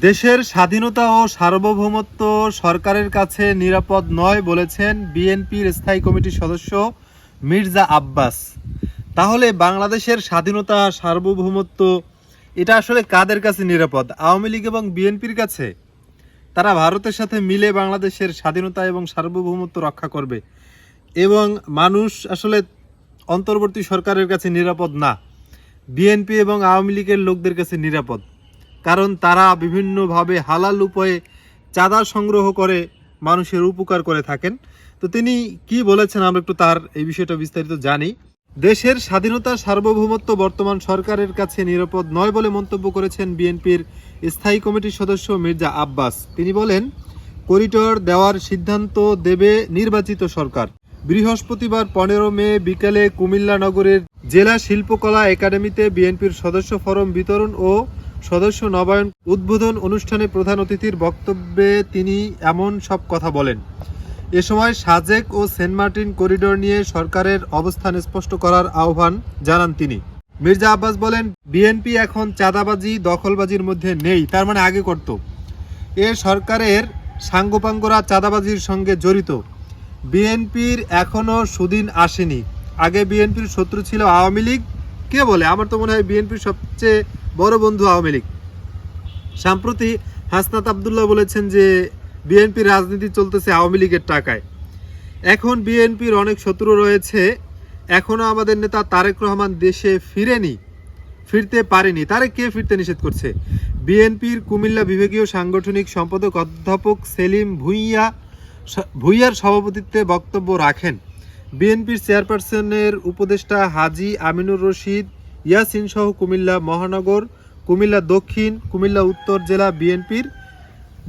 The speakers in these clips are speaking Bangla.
দেশের স্বাধীনতা ও সার্বভৌমত্ব সরকারের কাছে নিরাপদ নয় বলেছেন বিএনপির স্থায়ী কমিটির সদস্য মির্জা আব্বাস। তাহলে বাংলাদেশের স্বাধীনতা, সার্বভৌমত্ব, এটা আসলে কাদের কাছে নিরাপদ? আওয়ামী লীগ এবং বিএনপির কাছে? তারা ভারতের সাথে মিলে বাংলাদেশের স্বাধীনতা এবং সার্বভৌমত্ব রক্ষা করবে। এবং মানুষ আসলে অন্তর্বর্তী সরকারের কাছে নিরাপদ না। বিএনপি এবং আওয়ামী লীগের লোকদের কাছে নিরাপদ। কারণ তারা বিভিন্নভাবে হালাল উপায়ে চাঁদা সংগ্রহ করে মানুষের উপকার করে থাকেন। তো তিনি কি বলেছেন আমরা একটু তার এই বিষয়টা বিস্তারিত জানি। দেশের স্বাধীনতা সার্বভৌমত্ব বর্তমান সরকারের কাছে নিরাপদ নয় বলে মন্তব্য করেছেন বিএনপির স্থায়ী কমিটির সদস্য মির্জা আব্বাস। তিনি বলেন, করিডোর দেওয়ার সিদ্ধান্ত দেবে নির্বাচিত সরকার। বৃহস্পতিবার পনেরো মে বিকেলে কুমিল্লা নগরের জেলা শিল্পকলা একাডেমিতে বিএনপির সদস্য ফরম বিতরণ ও সদস্য নবায়ন উদ্বোধন অনুষ্ঠানে প্রধান অতিথির বক্তব্যে তিনি এমন সব কথা বলেন। এ সময় সাজেক ও সেন্ট মার্টিন করিডোর নিয়ে সরকারের অবস্থান স্পষ্ট করার আহ্বান জানান তিনি। মির্জা আব্বাস বলেন, বিএনপি এখন চাঁদাবাজি, দখলবাজির মধ্যে নেই, তার মানে আগে করত। এ সরকারের সাঙ্গপাঙ্গরা চাঁদাবাজির সঙ্গে জড়িত। বিএনপির এখনও সুদিন আসেনি। আগে বিএনপির শত্রু ছিল আওয়ামী লীগ। কে বলে? আমার তো মনে হয় বিএনপির সবচেয়ে বড় বন্ধু আওয়ামী লীগ। সম্প্রতি হাসনাত আবদুল্লাহ বলেছেন যে, বিএনপির রাজনীতি চলতেছে আওয়ামী লীগের টাকায়। এখন বিএনপির অনেক শত্রু রয়েছে। এখনও আমাদের নেতা তারেক রহমান দেশে ফিরেনি, ফিরতে পারেনি। তারে কে ফিরতে নিষেধ করছে? বিএনপির কুমিল্লা বিভাগীয় সাংগঠনিক সম্পাদক অধ্যাপক সেলিম ভুইয়া ভুইয়ার সভাপতিত্বে বক্তব্য রাখেন। বিএনপির চেয়ারপারসনের উপদেষ্টা হাজি আমিনুর রশিদ ইয়াসিন সহ কুমিল্লা মহানগর, কুমিল্লা দক্ষিণ, কুমিল্লা উত্তর জেলা বিএনপির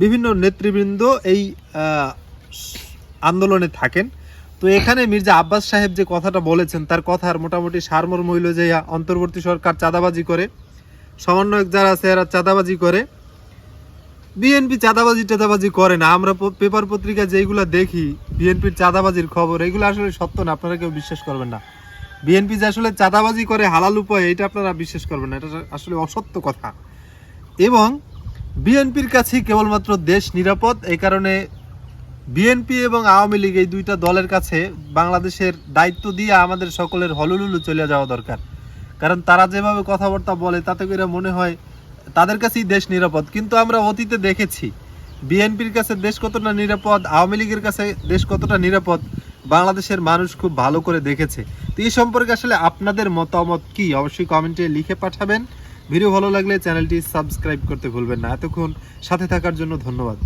বিভিন্ন নেতৃবৃন্দ এই আন্দোলনে থাকেন। তো এখানে মির্জা আব্বাস সাহেব যে কথাটা বলেছেন, তার কথার মোটামুটি সারমর্ম হইল যে অন্তর্বর্তী সরকার চাঁদাবাজি করে। সমন্বয়ক যারা আছে, এরা চাঁদাবাজি করে। বিএনপি চাঁদাবাজি টাদাবাজি করে না। আমরা পেপার পত্রিকা যেগুলো দেখি, বিএনপির চাঁদাবাজির খবর, এগুলো আসলে সত্য না, আপনারা কেউ বিশ্বাস করবেন না। বিএনপি যে আসলে চাঁদাবাজি করে হালাল উপায়, এটা আপনারা বিশ্বাস করবেন না, এটা আসলে অসত্য কথা। এবং বিএনপির কাছে কেবলমাত্র দেশ নিরাপদ, এই কারণে বিএনপি এবং আওয়ামী লীগ এই দুইটা দলের কাছে বাংলাদেশের দায়িত্ব দিয়ে আমাদের সকলের হলুলুলু চলে যাওয়া দরকার। কারণ তারা যেভাবে কথাবার্তা বলে, তাতে করে মনে হয় তাদের কাছেই দেশ নিরাপদ। কিন্তু আমরা অতীতে দেখেছি বিএনপির কাছে দেশ কতটা নিরাপদ, আওয়ামী লীগের কাছে দেশ কতটা নিরাপদ বাংলাদেশের মানুষ খুব ভালো করে দেখেছে। তো এই সম্পর্কে আসলে আপনাদের মতামত কি? অবশ্যই কমেন্টে লিখে পাঠাবেন। ভিডিও ভালো লাগলে চ্যানেলটি সাবস্ক্রাইব করতে ভুলবেন না। এতক্ষণ সাথে থাকার জন্য ধন্যবাদ।